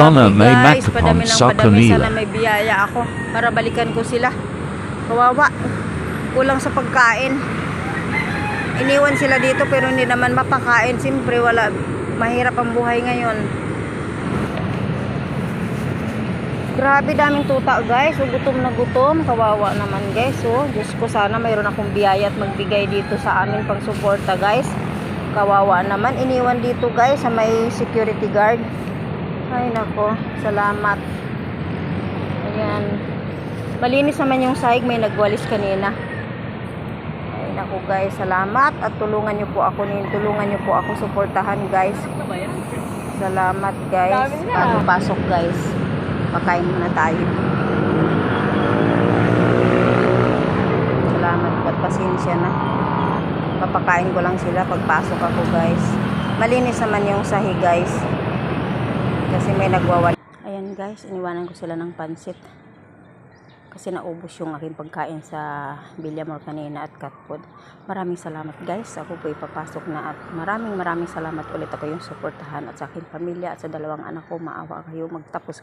Sana Grabe, may guys, ng sa padami. kanila. Sana may biyaya ako para balikan ko sila. Kawawa. Kulang sa pagkain. Iniwan sila dito pero hindi naman mapakain. Siyempre wala. Mahirap ang buhay ngayon. Grabe daming tuta guys. So, gutom na gutom. Kawawa naman guys. So, Diyos ko sana mayroon akong biyaya at magbigay dito sa amin pang suporta guys. Kawawa naman. Iniwan dito guys sa may security guard. Ay nako. Salamat. Ayan. Malinis naman yung sahig. May nagwalis kanina. Ay nako guys. Salamat. At tulungan nyo po ako. Tulungan nyo po ako. Suportahan guys. Salamat guys. Bago pasok guys. Pakain muna tayo. Salamat po at pasensya na. Papakain ko lang sila pagpasok ako guys. Malinis naman yung sahi guys. Kasi may nagwawal. Ayan guys, iniwanan ko sila ng pansit. Kasi naubos yung aking pagkain sa Villamor kanina at cat food. Maraming salamat guys. Ako po ipapasok na at maraming maraming salamat ulit ako yung suportahan at sa aking pamilya at sa dalawang anak ko. Maawa kayo magtapos